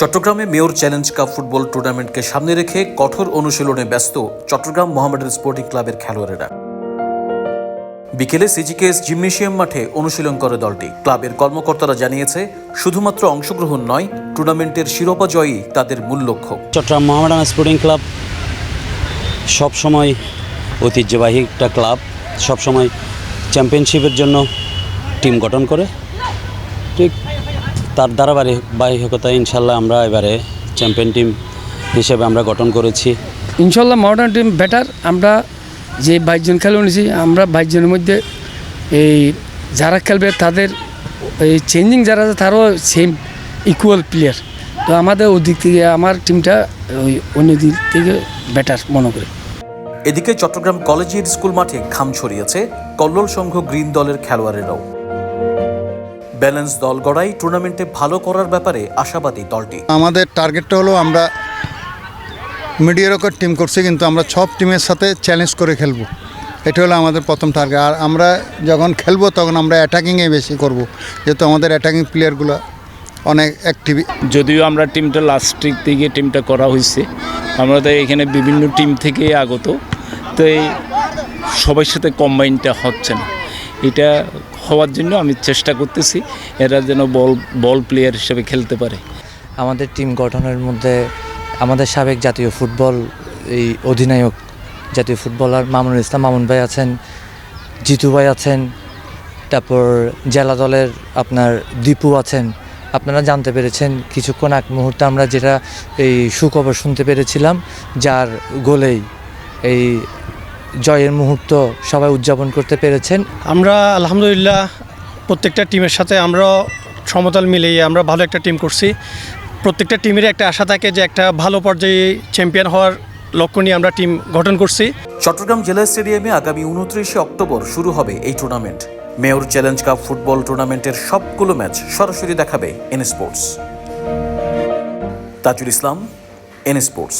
চট্টগ্রামে mayor challenge cup football টুর্নামেন্টকে সামনে রেখে কঠোর অনুশীলনে ব্যস্ত চট্টগ্রাম মোহামেডান স্পোর্টিং ক্লাবের খেলোয়াড়েরা। বিকেলে সিজিকেএস জিমনেশিয়াম মাঠে অনুশীলন করে দলটি। ক্লাবের কর্মকর্তারা জানিয়েছে, শুধুমাত্র অংশগ্রহণ নয়, টুর্নামেন্টের শিরোপা জয়ই তাদের মূল লক্ষ্য। চট্টগ্রাম মোহামেডান স্পোর্টিং ক্লাব সবসময় ঐতিহ্যবাহী একটা ক্লাব, সবসময় চ্যাম্পিয়নশিপের জন্য টিম গঠন করে। ঠিক তার ধারাবাহিকতায় ইনশাল্লাহ আমরা এবারে চ্যাম্পিয়ন টিম হিসেবে আমরা গঠন করেছি। ইনশাল্লাহ মডার্ন টিম বেটার আমরা যে বাইশজন খেলোয়াড় নিয়েছি আমরা বাইশজনের মধ্যে এই যারা খেলবে তাদের এই চেঞ্জিং যারা আছে তারাও সেম ইকুয়াল প্লেয়ার তো আমাদের ওই দিক থেকে আমার টিমটা ওই অন্য দিক থেকে বেটার মনে করি। এদিকে চট্টগ্রাম কলেজের স্কুল মাঠে খাম ছড়িয়েছে কল্লোল সংঘ গ্রিন দলের খেলোয়াড়েরাও। ব্যালেন্স দল গড়াই টুর্নামেন্টে ভালো করার ব্যাপারে আশাবাদী দলটি। আমাদের টার্গেটটা হলো আমরা মিডিয়ারকর টিম করছি কিন্তু আমরা সব টিমের সাথে চ্যালেঞ্জ করে খেলব। এটা হলো আমাদের প্রথম টার্গেট আর আমরা যখন খেলব তখন আমরা অ্যাটাকিংয়ে বেশি করব। যেহেতু আমাদের অ্যাটাকিং প্লেয়ারগুলো অনেক অ্যাক্টিভ যদিও আমরা টিমটা লাস্ট দিকে টিমটা করা হয়েছে আমরা তো এখানে বিভিন্ন টিম থেকে আগত। তো এই সবার সাথে কম্বাইনটা হচ্ছে না। এটা হওয়ার জন্য আমি চেষ্টা করতেছি এরা যেন বল বল প্লেয়ার হিসেবে খেলতে পারে। আমাদের টিম গঠনের মধ্যে আমাদের সাবেক জাতীয় ফুটবল, এই অধিনায়ক জাতীয় ফুটবলার মামুনুল ইসলাম মামুন ভাই আছেন, জিতু ভাই আছেন, তারপর জেলা দলের আপনার দীপু আছেন। আপনারা জানতে পেরেছেন, কিছুক্ষণ এক মুহূর্তে আমরা যেটা এই সুখবর শুনতে পেরেছিলাম, যার গোলেই এই জয়ের মুহূর্ত সবাই উদযাপন করতে পেরেছেন। আমরা আলহামদুলিল্লাহ প্রত্যেকটা টিমের সাথে আমরা সমতাল মিলিয়ে আমরা ভালো একটা টিম করছি। প্রত্যেকটা টিমের একটা আশা থাকে যে একটা ভালো পর্যায়ে চ্যাম্পিয়ন হওয়ার লক্ষ্য নিয়ে আমরা টিম গঠন করছি। চট্টগ্রাম জেলা স্টেডিয়ামে আগামী উনত্রিশে অক্টোবর শুরু হবে এই tournament mayor challenge cup football টুর্নামেন্টের সবগুলো ম্যাচ সরাসরি দেখাবে N Sports Tajul Islam N Sports